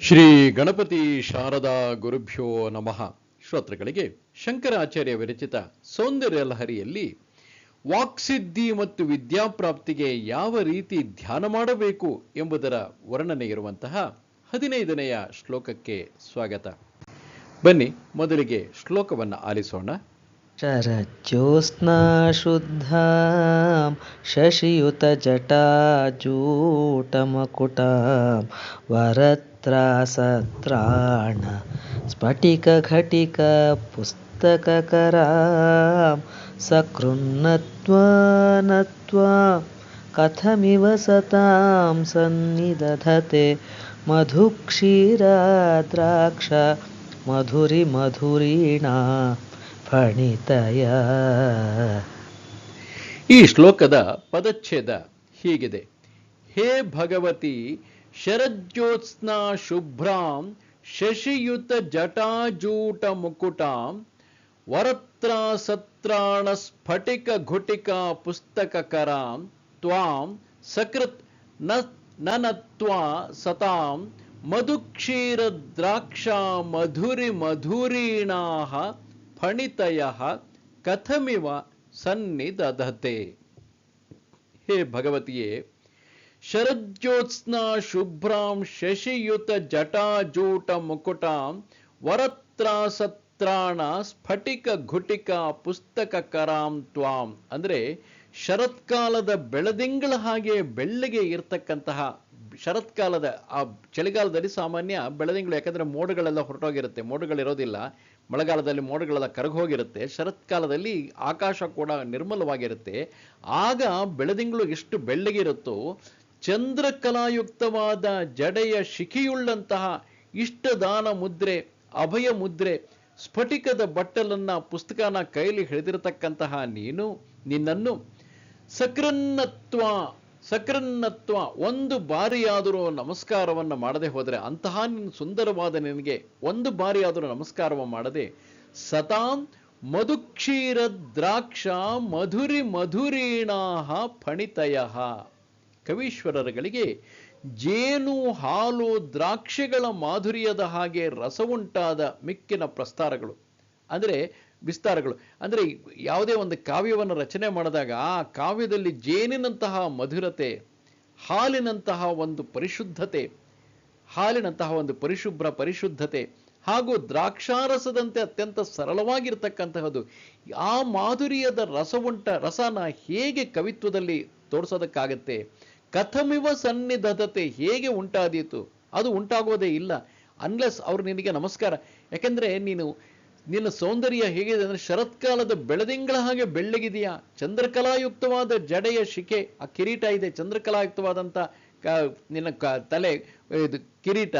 ಶ್ರೀ ಗಣಪತಿ ಶಾರದಾ ಗುರುಭ್ಯೋ ನಮಃ. ಶ್ರೋತೃಗಳಿಗೆ ಶಂಕರಾಚಾರ್ಯ ವಿರಚಿತ ಸೌಂದರ್ಯ ಲಹರಿಯಲ್ಲಿ ವಾಕ್ಸಿದ್ಧಿ ಮತ್ತು ವಿದ್ಯಾಪ್ರಾಪ್ತಿಗೆ ಯಾವ ರೀತಿ ಧ್ಯಾನ ಮಾಡಬೇಕು ಎಂಬುದರ ವರ್ಣನೆ ಇರುವಂತಹ ಹದಿನೈದನೆಯ ಶ್ಲೋಕಕ್ಕೆ ಸ್ವಾಗತ. ಬನ್ನಿ, ಮೊದಲಿಗೆ ಶ್ಲೋಕವನ್ನು ಆಲಿಸೋಣ. ಸತ್ರ ಸತ್ರಾಣ. ಸ್ಫಟಿಕ ಘಟಿಕ ಪುಸ್ತಕಕರಾಂ ಸಕೃನ್ನತ್ವಾನತ್ವಾ ಕಥಮಿವ ಸತಾಂ ಸನ್ನಿದಧತೆ. ಮಧುಕ್ಷೀರಾದ್ರಾಕ್ಷ ಮಧುರಿ ಮಧುರೀಣಾ ಫಣಿತಯ. ಈ ಶ್ಲೋಕದ ಪದಚ್ಛೇದ ಹೀಗಿದೆ. ಹೇ ಭಗವತಿ ಶರಜ್ಯೋತ್ಸ್ನಾ ಶುಭ್ರಾಂ ಶಶಿಯುತ ಜಟಾಜೂಟ ಮುಕುಟಾಂ ವರತ್ರ ಸತ್ರಾಣ ಸ್ಫಟಿಕ ಘುಟಿಕ ಪುಸ್ತಕ ಕರಾಂ ತ್ವಾಂ ಸಕೃತ್ನ ನನತ್ವಾ ಸತಾಂ ಮಧುಕ್ಷೀರ ಶರಜ್ಯೋತ್ಸ್ನಾ ಶುಭ್ರಾಂ ಶಶಿಯುತ ಜಟಾಜೂಟ ಮುಕುಟಾಂ ವರತ್ರಾಸತ್ರಾಣ ಸ್ಫಟಿಕ ಘುಟಿಕ ಪುಸ್ತಕ ಕರಾಂ ತ್ವಾಂ. ಅಂದರೆ ಶರತ್ಕಾಲದ ಬೆಳದಿಂಗಳ ಹಾಗೆ ಬೆಳ್ಳಗೆ ಇರತಕ್ಕಂತಹ ಶರತ್ಕಾಲದ, ಆ ಚಳಿಗಾಲದಲ್ಲಿ ಸಾಮಾನ್ಯ ಬೆಳದಿಂಗಳು, ಯಾಕಂದ್ರೆ ಮೋಡಗಳೆಲ್ಲ ಹೊರಟೋಗಿರುತ್ತೆ, ಮೋಡಗಳಿರೋದಿಲ್ಲ, ಮಳೆಗಾಲದಲ್ಲಿ ಮೋಡಗಳೆಲ್ಲ ಕರಗೋಗಿರುತ್ತೆ ಶರತ್ಕಾಲದಲ್ಲಿ ಆಕಾಶ ಕೂಡ ನಿರ್ಮಲವಾಗಿರುತ್ತೆ. ಆಗ ಬೆಳದಿಂಗಳು ಎಷ್ಟು ಬೆಳ್ಳಗಿರುತ್ತೋ ಚಂದ್ರಕಲಾಯುಕ್ತವಾದ ಜಡೆಯ ಶಿಖಿಯುಳ್ಳಂತಹ ಇಷ್ಟದಾನ ಮುದ್ರೆ, ಅಭಯ ಮುದ್ರೆ, ಸ್ಫಟಿಕದ ಬಟ್ಟಲನ್ನ ಪುಸ್ತಕನ ಕೈಲಿ ಹಿಡಿದಿರತಕ್ಕಂತಹ ನೀನು, ನಿನ್ನನ್ನು ಸಕ್ರನ್ನತ್ವ ಸಕ್ರನ್ನತ್ವ ಒಂದು ಬಾರಿಯಾದರೂ ನಮಸ್ಕಾರವನ್ನು ಮಾಡದೆ ಹೋದರೆ ಅಂತಹ ನಿನ್ನ ಸುಂದರವಾದ ನಿನಗೆ ಒಂದು ಬಾರಿಯಾದರೂ ನಮಸ್ಕಾರವ ಮಾಡದೆ ಸತಾಂ ಮಧುಕ್ಷೀರ ದ್ರಾಕ್ಷ ಮಧುರಿ ಮಧುರೀಣಾಹ ಫಣಿತಯ. ಕವೀಶ್ವರರುಗಳಿಗೆ ಜೇನು, ಹಾಲು, ದ್ರಾಕ್ಷಿಗಳ ಮಾಧುರ್ಯದ ಹಾಗೆ ರಸವುಂಟಾದ ಮಿಕ್ಕಿನ ಪ್ರಸ್ತಾರಗಳು. ಅಂದರೆ ವಿಸ್ತಾರಗಳು. ಅಂದರೆ ಯಾವುದೇ ಒಂದು ಕಾವ್ಯವನ್ನು ರಚನೆ ಮಾಡಿದಾಗ ಆ ಕಾವ್ಯದಲ್ಲಿ ಜೇನಿನಂತಹ ಮಧುರತೆ, ಹಾಲಿನಂತಹ ಒಂದು ಪರಿಶುದ್ಧತೆ, ಹಾಲಿನಂತಹ ಒಂದು ಪರಿಶುಭ್ರ ಪರಿಶುದ್ಧತೆ ಹಾಗೂ ದ್ರಾಕ್ಷಾರಸದಂತೆ ಅತ್ಯಂತ ಸರಳವಾಗಿರ್ತಕ್ಕಂತಹದ್ದು, ಆ ಮಾಧುರ್ಯದ ರಸವುಂಟ, ರಸನ ಹೇಗೆ ಕವಿತ್ವದಲ್ಲಿ ತೋರಿಸೋದಕ್ಕಾಗತ್ತೆ? ಕಥಮಿವ ಸನ್ನಿಧತೆ ಹೇಗೆ ಉಂಟಾದೀತು? ಅದು ಉಂಟಾಗೋದೇ ಇಲ್ಲ. ಅನ್ಲೆಸ್ ಅವರು ನಿನಗೆ ನಮಸ್ಕಾರ. ಯಾಕೆಂದ್ರೆ ನೀನು, ನಿನ್ನ ಸೌಂದರ್ಯ ಹೇಗಿದೆ ಅಂದ್ರೆ ಶರತ್ಕಾಲದ ಬೆಳದಿಂಗಳ ಹಾಗೆ ಬೆಳ್ಳಗಿದೆಯಾ? ಚಂದ್ರಕಲಾಯುಕ್ತವಾದ ಜಡೆಯ ಶಿಖೆ, ಆ ಕಿರೀಟ ಇದೆ ಚಂದ್ರಕಲಾಯುಕ್ತವಾದಂಥ ನಿನ್ನ ಕ, ತಲೆ, ಇದು ಕಿರೀಟ.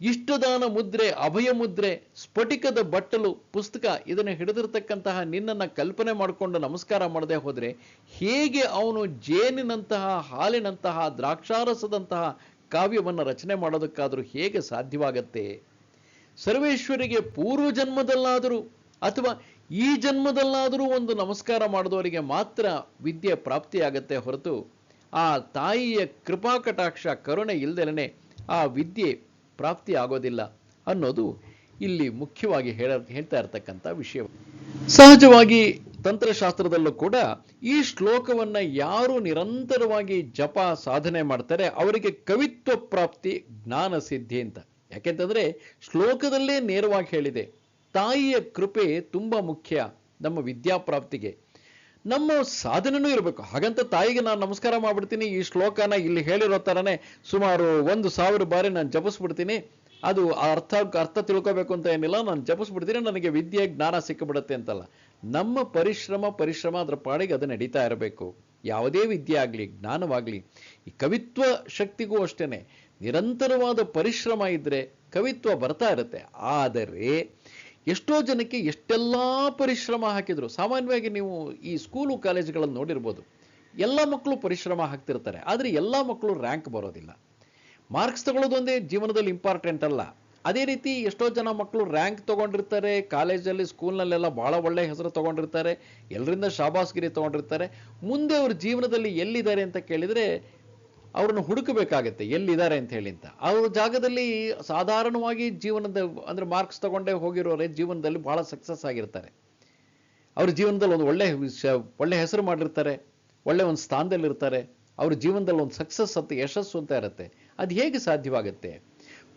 ಇಷ್ಟದಾನ ಮುದ್ರೆ, ಅಭಯ ಮುದ್ರೆ, ಸ್ಫಟಿಕದ ಬಟ್ಟಲು, ಪುಸ್ತಕ ಇದನ್ನು ಹಿಡಿದಿರ್ತಕ್ಕಂತಹ ನಿನ್ನನ್ನು ಕಲ್ಪನೆ ಮಾಡಿಕೊಂಡು ನಮಸ್ಕಾರ ಮಾಡದೆ ಹೋದರೆ ಹೇಗೆ ಅವನು ಜೇನಿನಂತಹ, ಹಾಲಿನಂತಹ, ದ್ರಾಕ್ಷಾರಸದಂತಹ ಕಾವ್ಯವನ್ನು ರಚನೆ ಮಾಡೋದಕ್ಕಾದರೂ ಹೇಗೆ ಸಾಧ್ಯವಾಗತ್ತೆ? ಸರ್ವೇಶ್ವರಿಗೆ ಪೂರ್ವ ಜನ್ಮದಲ್ಲಾದರೂ ಅಥವಾ ಈ ಜನ್ಮದಲ್ಲಾದರೂ ಒಂದು ನಮಸ್ಕಾರ ಮಾಡಿದವರಿಗೆ ಮಾತ್ರ ವಿದ್ಯೆ ಪ್ರಾಪ್ತಿಯಾಗತ್ತೆ ಹೊರತು ಆ ತಾಯಿಯ ಕೃಪಾ ಕಟಾಕ್ಷ ಕರುಣೆ ಇಲ್ಲದೇನೆ ಆ ವಿದ್ಯೆ ಪ್ರಾಪ್ತಿ ಆಗೋದಿಲ್ಲ ಅನ್ನೋದು ಇಲ್ಲಿ ಮುಖ್ಯವಾಗಿ ಹೇಳ, ಹೇಳ್ತಾ ಇರತಕ್ಕಂಥ ವಿಷಯ. ಸಹಜವಾಗಿ ತಂತ್ರಶಾಸ್ತ್ರದಲ್ಲೂ ಕೂಡ ಈ ಶ್ಲೋಕವನ್ನ ಯಾರು ನಿರಂತರವಾಗಿ ಜಪ, ಸಾಧನೆ ಮಾಡ್ತಾರೆ ಅವರಿಗೆ ಕವಿತ್ವ ಪ್ರಾಪ್ತಿ ಜ್ಞಾನ ಸಿದ್ಧಿ ಅಂತ. ಯಾಕೆಂತಂದ್ರೆ ಶ್ಲೋಕದಲ್ಲೇ ನೇರವಾಗಿ ಹೇಳಿದೆ, ತಾಯಿಯ ಕೃಪೆ ತುಂಬಾ ಮುಖ್ಯ ನಮ್ಮ ವಿದ್ಯಾಪ್ರಾಪ್ತಿಗೆ. ನಮ್ಮ ಸಾಧನೆನೂ ಇರಬೇಕು. ಹಾಗಂತ ತಾಯಿಗೆ ನಾನು ನಮಸ್ಕಾರ ಮಾಡ್ಬಿಡ್ತೀನಿ. ಈ ಶ್ಲೋಕನ ಇಲ್ಲಿ ಹೇಳಿರೋ ಥರನೇ ಸುಮಾರು ಒಂದು ಸಾವಿರ ಬಾರಿ ನಾನು ಜಪಿಸ್ಬಿಡ್ತೀನಿ. ಅದು ಅರ್ಥ ಅರ್ಥ ತಿಳ್ಕೋಬೇಕು ಅಂತ ಏನಿಲ್ಲ. ನಾನು ಜಪಿಸ್ಬಿಡ್ತೀನಿ. ನನಗೆ ವಿದ್ಯೆ, ಜ್ಞಾನ ಸಿಕ್ಕಿಬಿಡುತ್ತೆ ಅಂತಲ್ಲ. ನಮ್ಮ ಪರಿಶ್ರಮ ಪರಿಶ್ರಮ ಅದರ ಪಾಡಿಗೆ ಅದು ನಡೀತಾ ಇರಬೇಕು. ಯಾವುದೇ ವಿದ್ಯೆ ಆಗಲಿ, ಜ್ಞಾನವಾಗಲಿ, ಈ ಕವಿತ್ವ ಶಕ್ತಿಗೂ ಅಷ್ಟೇನೆ. ನಿರಂತರವಾದ ಪರಿಶ್ರಮ ಇದ್ದರೆ ಕವಿತ್ವ ಬರ್ತಾ ಇರುತ್ತೆ. ಆದರೆ ಎಷ್ಟೋ ಜನಕ್ಕೆ ಎಷ್ಟೆಲ್ಲ ಪರಿಶ್ರಮ ಹಾಕಿದ್ರು. ಸಾಮಾನ್ಯವಾಗಿ ನೀವು ಈ ಸ್ಕೂಲು ಕಾಲೇಜುಗಳನ್ನು ನೋಡಿರ್ಬೋದು. ಎಲ್ಲ ಮಕ್ಕಳು ಪರಿಶ್ರಮ ಹಾಕ್ತಿರ್ತಾರೆ. ಆದರೆ ಎಲ್ಲ ಮಕ್ಕಳು ರ್ಯಾಂಕ್ ಬರೋದಿಲ್ಲ. ಮಾರ್ಕ್ಸ್ ತಗೊಳ್ಳೋದೊಂದೇ ಜೀವನದಲ್ಲಿ ಇಂಪಾರ್ಟೆಂಟ್ ಅಲ್ಲ. ಅದೇ ರೀತಿ ಎಷ್ಟೋ ಜನ ಮಕ್ಕಳು ರ್ಯಾಂಕ್ ತಗೊಂಡಿರ್ತಾರೆ. ಕಾಲೇಜಲ್ಲಿ ಸ್ಕೂಲ್ನಲ್ಲೆಲ್ಲ ಭಾಳ ಒಳ್ಳೆ ಹೆಸರು ತಗೊಂಡಿರ್ತಾರೆ. ಎಲ್ಲರಿಂದ ಶಾಬಾಸ್ಗಿರಿ ತಗೊಂಡಿರ್ತಾರೆ. ಮುಂದೆ ಅವ್ರ ಜೀವನದಲ್ಲಿ ಎಲ್ಲಿದ್ದಾರೆ ಅಂತ ಕೇಳಿದರೆ ಅವ್ರನ್ನ ಹುಡುಕಬೇಕಾಗತ್ತೆ, ಎಲ್ಲಿದ್ದಾರೆ ಅಂತ ಹೇಳಿ ಅಂತ. ಅವ್ರ ಜಾಗದಲ್ಲಿ ಸಾಧಾರಣವಾಗಿ ಜೀವನದ, ಅಂದ್ರೆ ಮಾರ್ಕ್ಸ್ ತಗೊಂಡೇ ಹೋಗಿರೋರೆ ಜೀವನದಲ್ಲಿ ಭಾಳ ಸಕ್ಸಸ್ ಆಗಿರ್ತಾರೆ. ಅವ್ರ ಜೀವನದಲ್ಲಿ ಒಂದು ಒಳ್ಳೆ ಒಳ್ಳೆ ಹೆಸರು ಮಾಡಿರ್ತಾರೆ, ಒಳ್ಳೆ ಒಂದು ಸ್ಥಾನದಲ್ಲಿರ್ತಾರೆ, ಅವ್ರ ಜೀವನದಲ್ಲಿ ಒಂದು ಸಕ್ಸಸ್ ಅಂತ, ಯಶಸ್ಸು ಅಂತ ಇರುತ್ತೆ. ಅದು ಹೇಗೆ ಸಾಧ್ಯವಾಗುತ್ತೆ?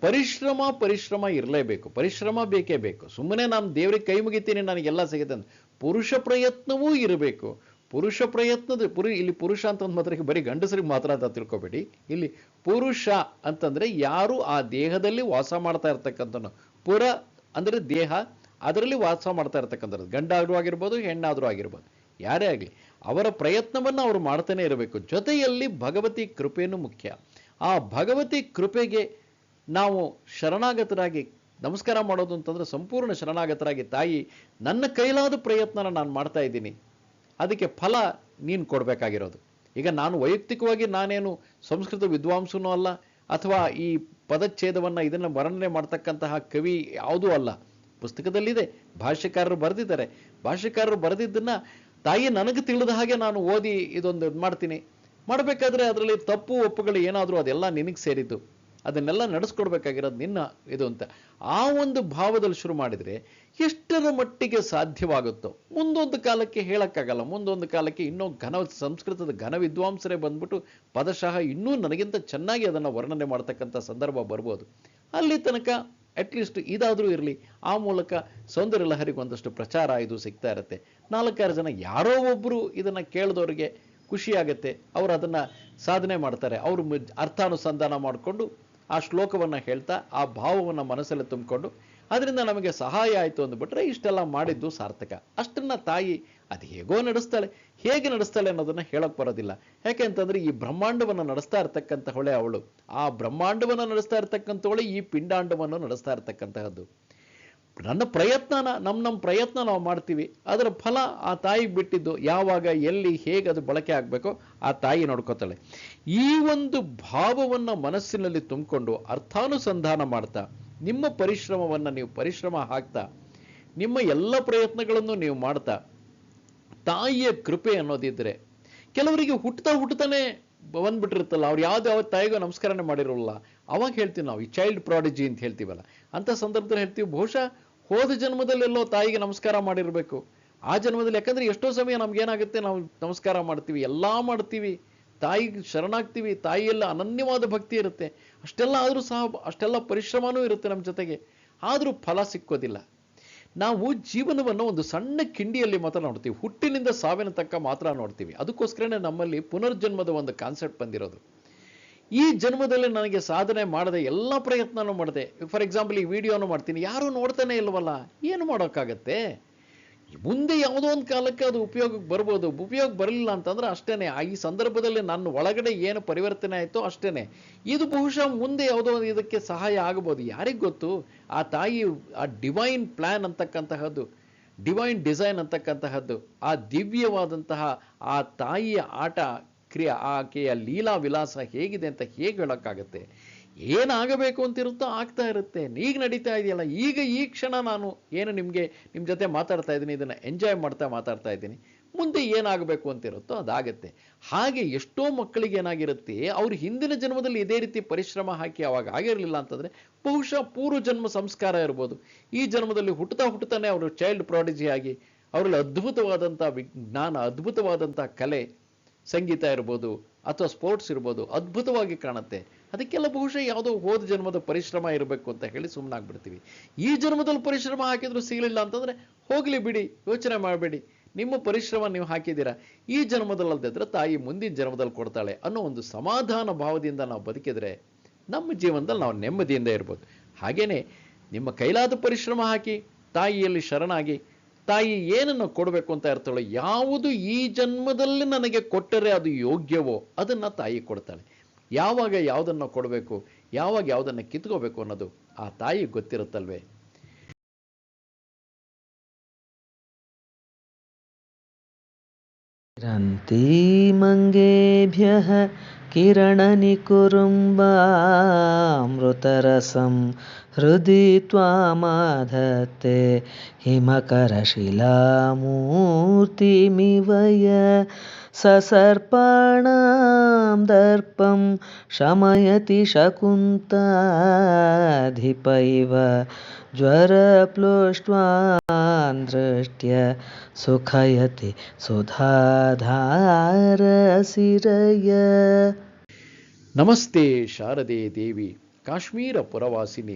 ಪರಿಶ್ರಮ ಪರಿಶ್ರಮ ಇರಲೇಬೇಕು. ಪರಿಶ್ರಮ ಬೇಕೇ ಬೇಕು. ಸುಮ್ಮನೆ ನಾನು ದೇವ್ರಿಗೆ ಕೈ ಮುಗಿತೀನಿ, ನನಗೆಲ್ಲ ಸಿಗುತ್ತೆ ಪುರುಷ ಪ್ರಯತ್ನವೂ ಇರಬೇಕು. ಪುರುಷ ಪ್ರಯತ್ನದ, ಪುರು, ಇಲ್ಲಿ ಪುರುಷ ಅಂತ ಒಂದು ಮಾತ್ರಕ್ಕೆ ಬರೀ ಗಂಡಸರಿಗೆ ಮಾತ್ರ ಅಂತ ತಿಳ್ಕೊಬೇಡಿ. ಇಲ್ಲಿ ಪುರುಷ ಅಂತಂದ್ರೆ ಯಾರು ಆ ದೇಹದಲ್ಲಿ ವಾಸ ಮಾಡ್ತಾ ಇರ್ತಕ್ಕಂಥವ್ನು. ಪುರ ಅಂದ್ರೆ ದೇಹ, ಅದರಲ್ಲಿ ವಾಸ ಮಾಡ್ತಾ ಇರ್ತಕ್ಕಂಥದ್ದು. ಗಂಡಾದ್ರೂ ಆಗಿರ್ಬೋದು ಹೆಣ್ಣಾದರೂ ಆಗಿರ್ಬೋದು. ಯಾರೇ ಆಗಲಿ, ಅವರ ಪ್ರಯತ್ನವನ್ನು ಅವರು ಮಾಡ್ತಾನೆ ಇರಬೇಕು. ಜೊತೆಯಲ್ಲಿ ಭಗವತಿ ಕೃಪೆಯನ್ನು ಮುಖ್ಯ. ಆ ಭಗವತಿ ಕೃಪೆಗೆ ನಾವು ಶರಣಾಗತರಾಗಿ ನಮಸ್ಕಾರ ಮಾಡೋದು ಅಂತಂದ್ರೆ ಸಂಪೂರ್ಣ ಶರಣಾಗತರಾಗಿ ತಾಯಿ, ನನ್ನ ಕೈಲಾದ ಪ್ರಯತ್ನನ ನಾನು ಮಾಡ್ತಾ ಇದ್ದೀನಿ. ಅದಕ್ಕೆ ಫಲ ನೀನು ಕೊಡಬೇಕಾಗಿರೋದು. ಈಗ ನಾನು ವೈಯಕ್ತಿಕವಾಗಿ ನಾನೇನು ಸಂಸ್ಕೃತ ವಿದ್ವಾಂಸನೂ ಅಲ್ಲ, ಅಥವಾ ಈ ಪದಚ್ಛೇದವನ್ನು ಇದನ್ನು ವರ್ಣನೆ ಮಾಡ್ತಕ್ಕಂತಹ ಕವಿ ಯಾವುದೂ ಅಲ್ಲ. ಪುಸ್ತಕದಲ್ಲಿದೆ, ಭಾಷ್ಯಕಾರರು ಬರೆದಿದ್ದಾರೆ. ಭಾಷ್ಯಕಾರರು ಬರೆದಿದ್ದನ್ನು ತಾಯಿ ನನಗೆ ತಿಳಿದ ಹಾಗೆ ನಾನು ಓದಿ ಇದೊಂದು ಇದ್ ಮಾಡ್ತೀನಿ ಮಾಡಬೇಕಾದ್ರೆ ಅದರಲ್ಲಿ ತಪ್ಪು ಒಪ್ಪುಗಳು ಏನಾದರೂ ಅದೆಲ್ಲ ನಿನಗೆ ಸೇರಿದ್ದು. ಅದನ್ನೆಲ್ಲ ನಡೆಸ್ಕೊಡ್ಬೇಕಾಗಿರೋದು ನಿನ್ನ ಇದು ಅಂತ. ಆ ಒಂದು ಭಾವದಲ್ಲಿ ಶುರು ಮಾಡಿದರೆ ಎಷ್ಟರ ಮಟ್ಟಿಗೆ ಸಾಧ್ಯವಾಗುತ್ತೋ. ಮುಂದೊಂದು ಕಾಲಕ್ಕೆ ಹೇಳೋಕ್ಕಾಗಲ್ಲ. ಮುಂದೊಂದು ಕಾಲಕ್ಕೆ ಇನ್ನೂ ಘನ ಸಂಸ್ಕೃತದ ಘನ ವಿದ್ವಾಂಸರೇ ಬಂದ್ಬಿಟ್ಟು ಪದಶಃ ಇನ್ನೂ ನನಗಿಂತ ಚೆನ್ನಾಗಿ ಅದನ್ನು ವರ್ಣನೆ ಮಾಡ್ತಕ್ಕಂಥ ಸಂದರ್ಭ ಬರ್ಬೋದು. ಅಲ್ಲಿ ತನಕ ಅಟ್ಲೀಸ್ಟ್ ಇದಾದರೂ ಇರಲಿ. ಆ ಮೂಲಕ ಸೌಂದರ್ಯ ಲಹರಿಗೆ ಒಂದಷ್ಟು ಪ್ರಚಾರ ಇದು ಸಿಗ್ತಾ ಇರುತ್ತೆ. ನಾಲ್ಕಾರು ಜನ ಯಾರೋ ಒಬ್ಬರು ಇದನ್ನು ಕೇಳಿದವರಿಗೆ ಖುಷಿಯಾಗತ್ತೆ ಅವರು ಅದನ್ನು ಸಾಧನೆ ಮಾಡ್ತಾರೆ. ಅವರು ಅರ್ಥಾನುಸಂಧಾನ ಮಾಡಿಕೊಂಡು ಆ ಶ್ಲೋಕವನ್ನು ಹೇಳ್ತಾ ಆ ಭಾವವನ್ನು ಮನಸ್ಸಲ್ಲಿ ತುಂಬಿಕೊಂಡು, ಅದರಿಂದ ನಮಗೆ ಸಹಾಯ ಆಯಿತು ಅಂದ್ಬಿಟ್ರೆ ಇಷ್ಟೆಲ್ಲ ಮಾಡಿದ್ದು ಸಾರ್ಥಕ. ಅಷ್ಟನ್ನು ತಾಯಿ ಅದು ಹೇಗೋ ನಡೆಸ್ತಾಳೆ, ಹೇಗೆ ನಡೆಸ್ತಾಳೆ ಅನ್ನೋದನ್ನ ಹೇಳಕ್ಕೆ ಬರೋದಿಲ್ಲ. ಯಾಕೆ ಅಂತಂದ್ರೆ ಈ ಬ್ರಹ್ಮಾಂಡವನ್ನು ನಡೆಸ್ತಾ ಇರ್ತಕ್ಕಂಥವಳೆ ಅವಳು. ಆ ಬ್ರಹ್ಮಾಂಡವನ್ನು ನಡೆಸ್ತಾ ಇರ್ತಕ್ಕಂಥವಳೆ ಈ ಪಿಂಡಾಂಡವನ್ನು ನಡೆಸ್ತಾ ಇರ್ತಕ್ಕಂತಹದ್ದು. ನನ್ನ ಪ್ರಯತ್ನನ ನಮ್ಮ ನಮ್ಮ ಪ್ರಯತ್ನ ನಾವು ಮಾಡ್ತೀವಿ. ಅದರ ಫಲ ಆ ತಾಯಿ ಬಿಟ್ಟಿದ್ದು ಯಾವಾಗ, ಎಲ್ಲಿ, ಹೇಗೆ ಅದು ಬಳಕೆ ಆಗಬೇಕೋ ಆ ತಾಯಿ ನೋಡ್ಕೋತಾಳೆ. ಈ ಒಂದು ಭಾವವನ್ನು ಮನಸ್ಸಿನಲ್ಲಿ ತುಂಬಿಕೊಂಡು ಅರ್ಥಾನುಸಂಧಾನ ಮಾಡ್ತಾ, ನಿಮ್ಮ ಪರಿಶ್ರಮವನ್ನು ನೀವು ಪರಿಶ್ರಮ ಹಾಕ್ತಾ, ನಿಮ್ಮ ಎಲ್ಲ ಪ್ರಯತ್ನಗಳನ್ನು ನೀವು ಮಾಡ್ತಾ, ತಾಯಿಯ ಕೃಪೆ ಅನ್ನೋದಿದ್ರೆ, ಕೆಲವರಿಗೆ ಹುಟ್ಟುತ್ತಾ ಹುಟ್ಟುತ್ತಾನೆ ಬಂದ್ಬಿಟ್ಟಿರುತ್ತಲ್ಲ, ಅವ್ರು ಯಾವ್ದು ಯಾವ ತಾಯಿಗೂ ನಮಸ್ಕಾರನೇ ಮಾಡಿರೋಲ್ಲ. ಅವಾಗ ಹೇಳ್ತೀವಿ ನಾವು, ಈ ಚೈಲ್ಡ್ ಪ್ರಾಡಿಜಿ ಅಂತ ಹೇಳ್ತೀವಲ್ಲ. ಅಂತ ಸಂದರ್ಭದಲ್ಲಿ ಹೇಳ್ತೀವಿ, ಬಹುಶಃ ಹೋದ ಜನ್ಮದಲ್ಲೆಲ್ಲೋ ತಾಯಿಗೆ ನಮಸ್ಕಾರ ಮಾಡಿರಬೇಕು. ಆ ಜನ್ಮದಲ್ಲಿ ಯಾಕಂದ್ರೆ ಎಷ್ಟೋ ಸಮಯ ನಮ್ಗೇನಾಗುತ್ತೆ, ನಾವು ನಮಸ್ಕಾರ ಮಾಡ್ತೀವಿ, ಎಲ್ಲಾ ಮಾಡ್ತೀವಿ ತಾಯಿಗೆ ಶರಣಾಗ್ತೀವಿ, ತಾಯಿಯೆಲ್ಲ ಅನನ್ಯವಾದ ಭಕ್ತಿ ಇರುತ್ತೆ. ಅಷ್ಟೆಲ್ಲ ಆದರೂ ಸಹ ಅಷ್ಟೆಲ್ಲ ಪರಿಶ್ರಮನೂ ಇರುತ್ತೆ ನಮ್ಮ ಜೊತೆಗೆ. ಆದರೂ ಫಲ ಸಿಕ್ಕೋದಿಲ್ಲ. ನಾವು ಜೀವನವನ್ನು ಒಂದು ಸಣ್ಣ ಕಿಂಡಿಯಲ್ಲಿ ಮಾತ್ರ ನೋಡ್ತೀವಿ. ಹುಟ್ಟಿನಿಂದ ಸಾವಿನ ತಕ್ಕ ಮಾತ್ರ ನೋಡ್ತೀವಿ. ಅದಕ್ಕೋಸ್ಕರನೇ ನಮ್ಮಲ್ಲಿ ಪುನರ್ಜನ್ಮದ ಒಂದು ಕಾನ್ಸೆಪ್ಟ್ ಬಂದಿರೋದು. ಈ ಜನ್ಮದಲ್ಲಿ ನನಗೆ ಸಾಧನೆ ಮಾಡದೆ ಎಲ್ಲ ಪ್ರಯತ್ನನೂ ಮಾಡಿದೆ. ಫಾರ್ ಎಕ್ಸಾಂಪಲ್ ಈ ವಿಡಿಯೋನು ಮಾಡ್ತೀನಿ. ಯಾರೂ ನೋಡ್ತಾನೆ ಇಲ್ವಲ್ಲ? ಏನು ಮಾಡೋಕ್ಕಾಗತ್ತೆ? ಮುಂದೆ ಯಾವುದೋ ಒಂದು ಕಾಲಕ್ಕೆ ಅದು ಉಪಯೋಗಕ್ಕೆ ಬರ್ಬೋದು. ಉಪಯೋಗ ಬರಲಿಲ್ಲ ಅಂತಂದ್ರೆ ಅಷ್ಟೇನೆ. ಆ ಈ ಸಂದರ್ಭದಲ್ಲಿ ನನ್ನ ಒಳಗಡೆ ಏನು ಪರಿವರ್ತನೆ ಆಯಿತೋ ಅಷ್ಟೇನೆ. ಇದು ಬಹುಶಃ ಮುಂದೆ ಯಾವುದೋ ಒಂದು ಇದಕ್ಕೆ ಸಹಾಯ ಆಗಬಹುದು ಯಾರಿಗೆ ಗೊತ್ತು? ಆ ತಾಯಿ, ಆ ಡಿವೈನ್ ಪ್ಲ್ಯಾನ್ ಅಂತಕ್ಕಂತಹದ್ದು ಡಿವೈನ್ ಡಿಸೈನ್ ಅಂತಕ್ಕಂತಹದ್ದು, ಆ ದಿವ್ಯವಾದಂತಹ ಆ ತಾಯಿಯ ಆಟ ಕ್ರಿಯೆ ಆಕೆಯ ಲೀಲಾ ವಿಲಾಸ ಹೇಗಿದೆ ಅಂತ ಹೇಗೆ ಹೇಳೋಕ್ಕಾಗತ್ತೆ? ಏನಾಗಬೇಕು ಅಂತಿರುತ್ತೋ ಆಗ್ತಾ ಇರುತ್ತೆ. ಈಗ ನಡೀತಾ ಇದೆಯಲ್ಲ. ಈಗ ಈ ಕ್ಷಣ ನಾನು ಏನು ನಿಮಗೆ ನಿಮ್ಮ ಜೊತೆ ಮಾತಾಡ್ತಾ ಇದ್ದೀನಿ, ಇದನ್ನು ಎಂಜಾಯ್ ಮಾಡ್ತಾ ಮಾತಾಡ್ತಾ ಇದ್ದೀನಿ. ಮುಂದೆ ಏನಾಗಬೇಕು ಅಂತಿರುತ್ತೋ ಅದಾಗತ್ತೆ. ಹಾಗೆ ಎಷ್ಟೋ ಮಕ್ಕಳಿಗೆ ಏನಾಗಿರುತ್ತೆ, ಅವ್ರು ಹಿಂದಿನ ಜನ್ಮದಲ್ಲಿ ಇದೇ ರೀತಿ ಪರಿಶ್ರಮ ಹಾಕಿ ಅವಾಗ ಆಗಿರಲಿಲ್ಲ ಅಂತಂದರೆ ಬಹುಶಃ ಪೂರ್ವ ಜನ್ಮ ಸಂಸ್ಕಾರ ಇರ್ಬೋದು. ಈ ಜನ್ಮದಲ್ಲಿ ಹುಟ್ಟುತ್ತಾ ಹುಟ್ಟುತ್ತಾನೆ ಅವರು ಚೈಲ್ಡ್ ಪ್ರಾಡಿಜಿ ಆಗಿ, ಅವರಲ್ಲಿ ಅದ್ಭುತವಾದಂಥ ವಿಜ್ಞಾನ, ಅದ್ಭುತವಾದಂಥ ಕಲೆ ಸಂಗೀತ ಇರ್ಬೋದು ಅಥವಾ ಸ್ಪೋರ್ಟ್ಸ್ ಇರ್ಬೋದು ಅದ್ಭುತವಾಗಿ ಕಾಣುತ್ತೆ. ಅದಕ್ಕೆಲ್ಲ ಬಹುಶಃ ಯಾವುದೋ ಹೋದ ಜನ್ಮದ ಪರಿಶ್ರಮ ಇರಬೇಕು ಅಂತ ಹೇಳಿ ಸುಮ್ಮನಾಗ್ಬಿಡ್ತೀವಿ ಈ ಜನ್ಮದಲ್ಲಿ ಪರಿಶ್ರಮ ಹಾಕಿದ್ರು ಸಿಗಲಿಲ್ಲ ಅಂತಂದ್ರೆ ಹೋಗ್ಲಿ ಬಿಡಿ, ಯೋಚನೆ ಮಾಡಬೇಡಿ. ನಿಮ್ಮ ಪರಿಶ್ರಮ ನೀವು ಹಾಕಿದ್ದೀರಾ? ಈ ಜನ್ಮದಲ್ಲಿ ಅಲ್ದಿದ್ರೆ ತಾಯಿ ಮುಂದಿನ ಜನ್ಮದಲ್ಲಿ ಕೊಡ್ತಾಳೆ ಅನ್ನೋ ಒಂದು ಸಮಾಧಾನ ಭಾವದಿಂದ ನಾವು ಬದುಕಿದ್ರೆ ನಮ್ಮ ಜೀವನದಲ್ಲಿ ನಾವು ನೆಮ್ಮದಿಯಿಂದ ಇರ್ಬೋದು. ಹಾಗೇನೆ ನಿಮ್ಮ ಕೈಲಾದ ಪರಿಶ್ರಮ ಹಾಕಿ, ತಾಯಿಯಲ್ಲಿ ಶರಣಾಗಿ ತಾಯಿ ಏನನ್ನು ಕೊಡಬೇಕು ಅಂತ ಇರ್ತಾಳೋ ಯಾವುದು ಈ ಜನ್ಮದಲ್ಲಿ ನನಗೆ ಕೊಟ್ಟರೆ ಅದು ಯೋಗ್ಯವೋ ಅದನ್ನ ತಾಯಿ ಕೊಡ್ತಾಳೆ ಯಾವಾಗ ಯಾವುದನ್ನು ಕೊಡಬೇಕು ಯಾವಾಗ ಯಾವುದನ್ನು ಕಿತ್ಕೋಬೇಕು ಅನ್ನೋದು ಆ ತಾಯಿ ಗೊತ್ತಿರುತ್ತಲ್ವೇ रन्तीमङ्गेभ्यः किरणनिकुरुम्बामृतरसं हृदि त्वामाधत्ते हिमकरशिलामूर्तिमिव य ससर्पाणां दर्पं शमयति शकुन्ताधिप इव ज्वरप्लुष्ट्वान् दृष्ट्य सुखयति सुधाधारसिरय ನಮಸ್ತೆ ಶಾರದೆ ದೇವಿ ಕಾಶ್ಮೀರ ಪುರವಾಸಿನಿ